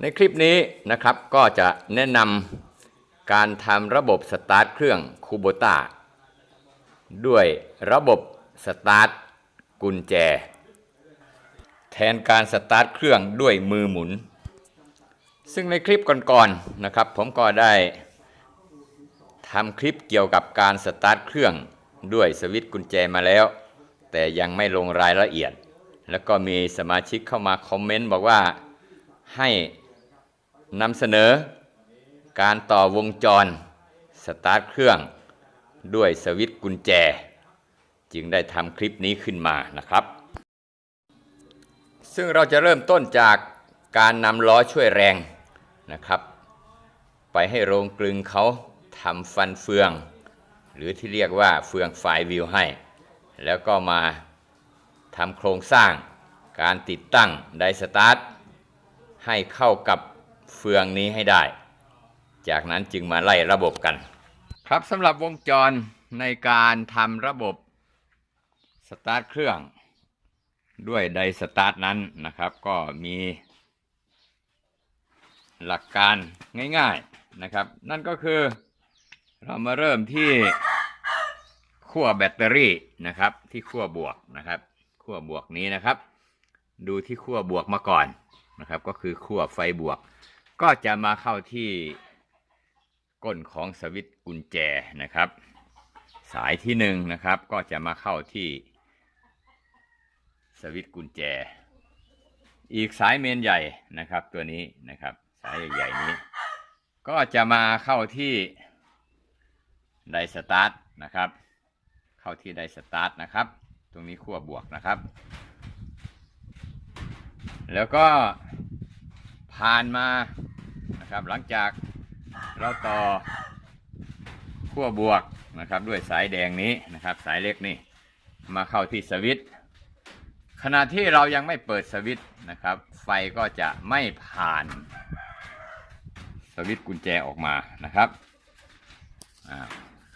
ในคลิปนี้นะครับก็จะแนะนำการทำระบบสตาร์ทเครื่องคูโบต้าด้วยระบบสตาร์ทกุญแจ แทนการสตาร์ทเครื่องด้วยมือหมุน ซึ่งในคลิปก่อนๆนะครับผมก็ได้ทำคลิปเกี่ยวกับการสตาร์ทเครื่องด้วยสวิตช์กุญแจมาแล้ว แต่ยังไม่ลงรายละเอียด แล้วก็มีสมาชิกเข้ามาคอมเมนต์บอกว่าให้ นำเสนอการต่อวงจรสตาร์ทเครื่องด้วยสวิตช์กุญแจ จึงได้ทำคลิปนี้ขึ้นมานะครับ ซึ่งเราจะเริ่มต้นจากการนำล้อช่วยแรงนะครับ ไปให้โรงกลึงเขาทำฟันเฟือง หรือที่เรียกว่าเฟืองไฟวิวให้ แล้วก็มาทำโครงสร้างการติดตั้งไดสตาร์ทให้เข้ากับ เฟืองนี้ให้ได้ จากนั้นจึงมาไล่ระบบกัน ครับสำหรับวงจรในการทำระบบสตาร์ทเครื่องด้วยไดสตาร์ทนั้นนะครับ ก็มีหลักการง่ายๆนะครับ นั่นก็คือเรามาเริ่มที่ขั้วแบตเตอรี่นะครับ ที่ขั้วบวกนะครับขั้วบวกนี้นะครับ ดูที่ขั้วบวกมาก่อนนะครับ ก็คือขั้วไฟบวก ก็จะมาเข้าที่ก้นของสวิตช์กุญแจนะครับ สายที่หนึ่งนะครับ ก็จะมาเข้าที่สวิตช์กุญแจ อีกสายเมนใหญ่นะครับ ตัวนี้นะครับ สายใหญ่ๆนี้ ก็จะมาเข้าที่ไดสตาร์ทนะครับ เข้าที่ไดสตาร์ทนะครับ ตรงนี้ขั้วบวกนะครับ แล้วก็ผ่านมา นะครับ หลังจากเราต่อขั้วบวกนะครับ ด้วยสายแดงนี้นะครับ สายเล็กนี่มาเข้าที่สวิตช์ขณะที่เรายังไม่เปิดสวิตช์นะครับ ไฟก็จะไม่ผ่านสวิตช์กุญแจออกมานะครับ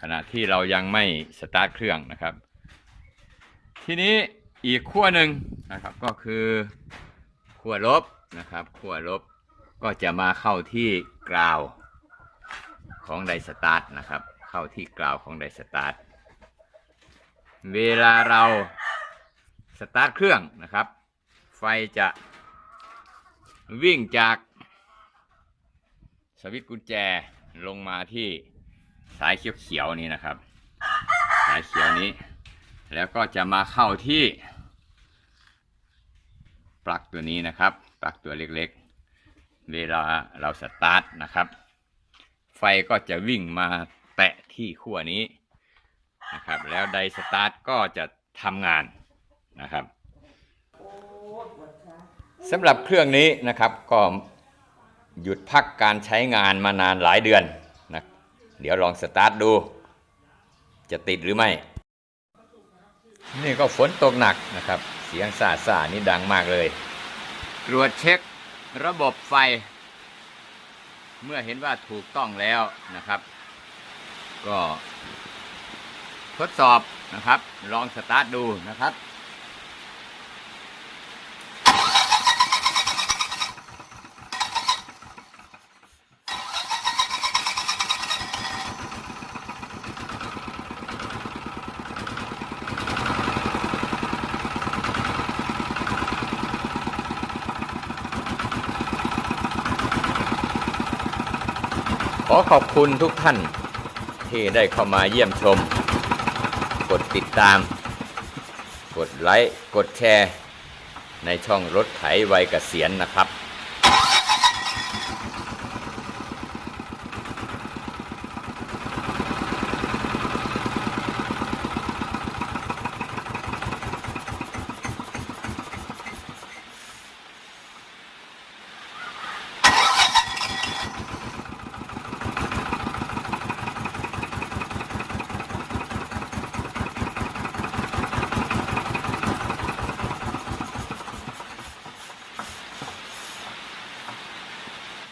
ขณะที่เรายังไม่สตาร์ทเครื่องนะครับ ทีนี้อีกขั้วหนึ่งนะครับก็คือขั้วลบนะครับขั้วลบ ก็จะมาเข้าที่กราวของไดสตาร์ทนะครับ เข้าที่กราวของไดสตาร์ทเวลาเราสตาร์ทเครื่องนะครับ ไฟจะวิ่งจากสวิตช์กุญแจลงมาที่สายเขียวๆนี้นะครับ สายเขียวนี้ แล้วก็จะมาเข้าที่ปลั๊กตัวนี้นะครับ ปลั๊กตัวเล็กๆ เวลาเราสตาร์ทนะครับ ไฟก็จะวิ่งมาแตะที่ขั้วนี้นะครับ แล้วไดสตาร์ทก็จะทำงานนะครับสำหรับเครื่องนี้นะครับก็หยุดพักการใช้งานมานานหลายเดือนนะเดี๋ยวลองสตาร์ทดู จะติดหรือไม่ นี่ก็ฝนตกหนักนะครับ เสียงซาซ่าๆนี่ดังมากเลย ตรวจเช็ค ระบบไฟ เมื่อเห็นว่าถูกต้องแล้วนะครับ ก็ทดสอบนะครับ ลองสตาร์ทดูนะครับ อขอบคุณทุกท่านที่ได้เข้ามาเยี่ยมชม กดติดตาม กดไลค์ กดแชร์ ในช่องรถไถวัยเกษียณนะครับ